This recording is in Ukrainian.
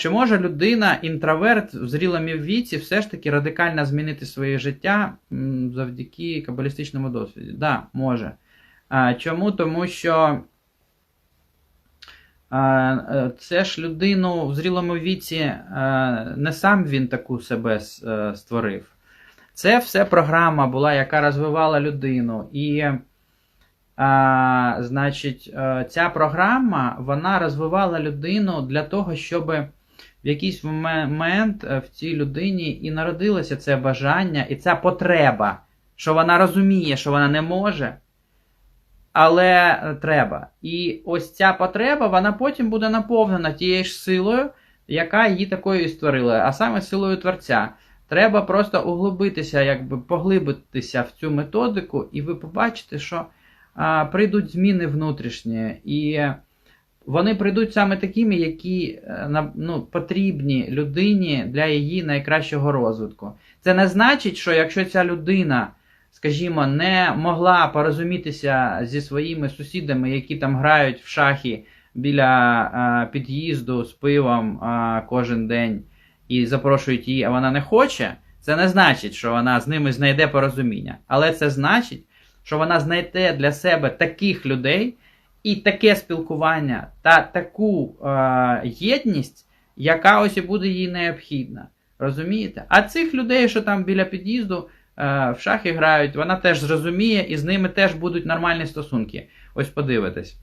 Чи може людина, інтроверт в зрілому віці, все ж таки радикально змінити своє життя завдяки кабалістичному досвіду? Так, да, може. Чому? Тому що е, це ж людину в зрілому віці е, не сам він таку себе е, створив. Це все програма була, яка розвивала людину. І, значить, ця програма вона розвивала людину для того, щоб в якийсь момент е, в цій людині і народилося це бажання, і ця потреба, що вона розуміє, що вона не може, але е, треба. І ось ця потреба, вона потім буде наповнена тією ж силою, яка її такою і створила, а саме силою Творця. Треба просто углубитися, якби поглибитися в цю методику, і ви побачите, що а, прийдуть зміни внутрішні, і вони прийдуть саме такими, які е, ну, потрібні людині для її найкращого розвитку. Це не значить, що якщо ця людина, скажімо, не могла порозумітися зі своїми сусідами, які там грають в шахи біля е, під'їзду з пивом е, кожен день і запрошують її, а вона не хоче, це не значить, що вона з ними знайде порозуміння. Але це значить, що вона знайде для себе таких людей і таке спілкування та таку е, єдність, яка ось і буде їй необхідна. Розумієте? А цих людей, що там біля під'їзду е, в шахи грають, вона теж зрозуміє, і з ними теж будуть нормальні стосунки. Ось подивитесь.